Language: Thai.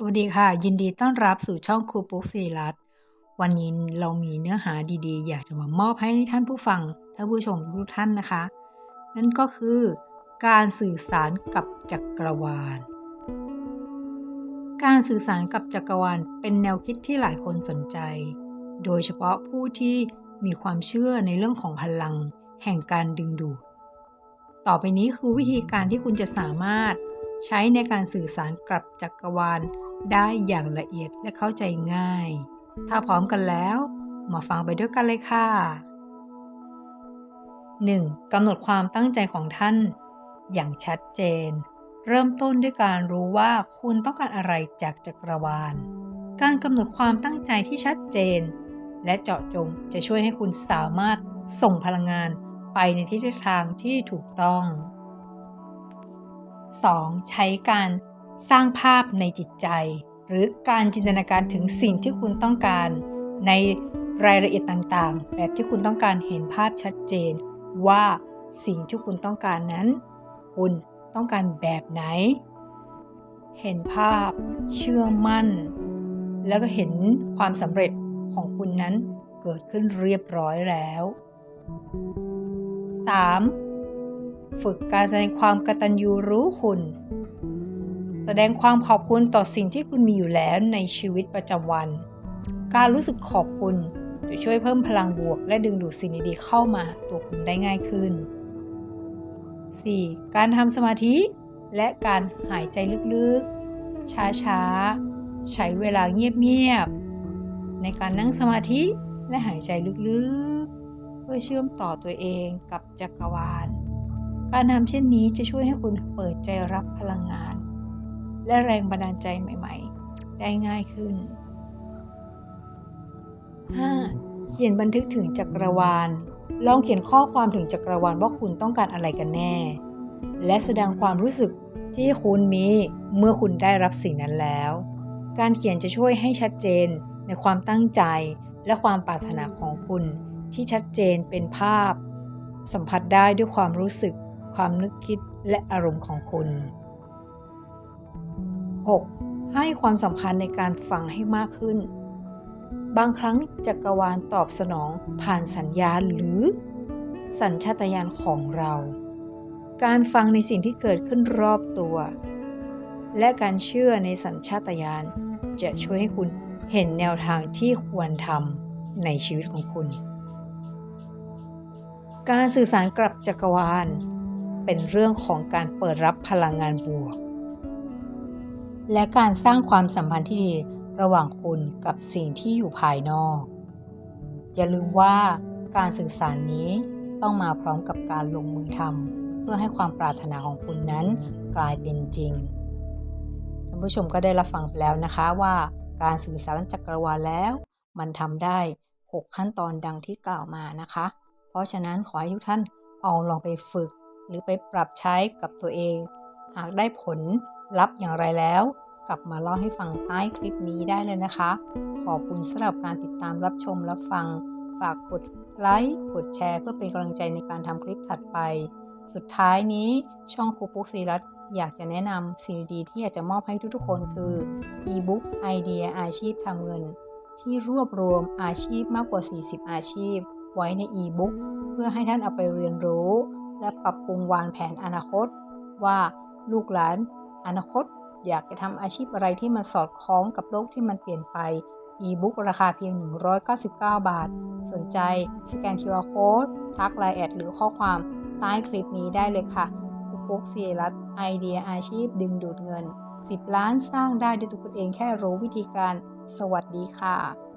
สวัสดีค่ะ ยินดีต้อนรับสู่ช่องครูปุ๊กศิริรัตน์วันนี้เรามีเนื้อหาดีๆ อยากจะมามอบให้ท่านผู้ฟังท่านผู้ชมทุกท่านนะคะ นั่นก็คือการสื่อสารกับจักรวาล การสื่อสารกับจักรวาลเป็นแนวคิดที่หลายคนสนใจ โดยเฉพาะผู้ที่มีความเชื่อในเรื่องของพลัง แห่งการดึงดูด ต่อไปนี้คือวิธีการที่คุณจะสามารถใช้ในการสื่อสารกับจักรวาล ได้อย่างละเอียดและเข้าใจง่าย ถ้าพร้อมกันแล้ว มาฟังไปด้วยกันเลยค่ะ 1. กำหนดความตั้งใจของท่าน อย่างชัดเจน เริ่มต้นด้วยการรู้ว่าคุณต้องการอะไรจากจักรวาล การกำหนดความตั้งใจที่ชัดเจน และเจาะจงจะช่วยให้คุณสามารถส่งพลังงานไปในทิศทางที่ถูกต้อง 2. ใช้การ สร้างภาพในจิตใจ หรือการจินตนาการถึงสิ่งที่คุณต้องการ ในรายละเอียดต่างๆ แบบที่คุณต้องการเห็นภาพชัดเจน ว่าสิ่งที่คุณต้องการนั้น คุณต้องการแบบไหน เห็นภาพ เชื่อมั่น แล้วก็เห็นความสำเร็จของคุณนั้นเกิดขึ้นเรียบร้อยแล้ว 3. ฝึกการแสดงความกตัญญูรู้คุณ แสดงความขอบคุณต่อสิ่งที่คุณมีอยู่แล้วในชีวิตประจำวัน การรู้สึกขอบคุณจะช่วยเพิ่มพลังบวก และดึงดูดสิ่งดีๆเข้ามาตัวคุณได้ง่ายขึ้น 4. การทำสมาธิ และการหายใจลึกๆ ช้าๆ ใช้เวลาเงียบๆ ในการนั่งสมาธิและหายใจลึกๆ เพื่อเชื่อมต่อตัวเองกับจักรวาล การทำเช่นนี้จะช่วยให้คุณเปิดใจรับพลังงาน และแรงบันดาลใจใหม่ ๆ ได้ง่ายขึ้น 5. เขียนบันทึกถึงจักรวาล ลองเขียนข้อความถึงจักรวาลว่าคุณต้องการอะไรกันแน่ และแสดงความรู้สึกที่คุณมีเมื่อคุณได้รับสิ่งนั้นแล้ว การเขียนจะช่วยให้ชัดเจนในความตั้งใจและความปรารถนาของคุณที่ชัดเจนเป็นภาพ สัมผัสได้ด้วยความรู้สึก ความนึกคิดและอารมณ์ของคุณ 6. ให้ความสำคัญในการฟังให้มากขึ้น บางครั้งจักรวาลตอบสนองผ่านสัญญาณหรือ สัญชาตญาณของเรา การฟังในสิ่งที่เกิดขึ้นรอบตัว และการเชื่อในสัญชาตญาณจะช่วยให้คุณเห็นแนวทางที่ควรทำในชีวิตของคุณ การสื่อสารกลับจักรวาล เป็นเรื่องของการเปิดรับพลังงานบวก และการสร้างความสัมพันธ์ที่ดีระหว่างคุณกับสิ่งที่อยู่ภายนอก อย่าลืมว่าการสื่อสารนี้ต้องมาพร้อมกับการลงมือทำเพื่อให้ความปรารถนาของคุณนั้นกลายเป็นจริงท่านผู้ชมก็ได้รับฟังไปแล้วนะคะว่าการสื่อสารจักรวาลแล้ว มันทำได้ 6 ขั้นตอนดังที่กล่าวมานะคะ เพราะฉะนั้นขอให้ทุกท่านเอาลองไปฝึก หรือไปปรับใช้กับตัวเอง หากได้ผล ลัพธ์อย่างไรแล้ว กลับมาเล่าให้ฟังใต้คลิปนี้ได้เลยนะคะ ขอบคุณสำหรับการติดตามรับชมรับฟัง ฝากกดไลค์กดแชร์ เพื่อเป็นกำลังใจในการทำคลิปถัดไป สุดท้ายนี้ช่องครูปุ๊กศิรัตอยากจะแนะนำสิ่งดีที่อยากจะมอบให้ทุกๆคนคืออีบุ๊กไอเดียอาชีพทำเงิน ที่รวบรวมอาชีพมากกว่า 40 อาชีพ ไว้ในอีบุ๊กเพื่อให้ท่านเอาไปเรียนรู้ และปรับปรุงวางแผนอนาคต ว่าลูกหลาน อนาคตอยากจะทำอาชีพอะไรที่มันสอดคล้องกับโลกที่มันเปลี่ยนไปอีบุ๊กราคาเพียง 199 บาท สนใจสแกน QR Code ทักไลน์แอดหรือข้อความใต้คลิปนี้ได้เลยค่ะปุ๊กเสียรัตไอเดียอาชีพดึงดูดเงิน 10 ล้านสร้างได้ด้วยตัวคุณเองแค่รู้วิธีการ สวัสดีค่ะ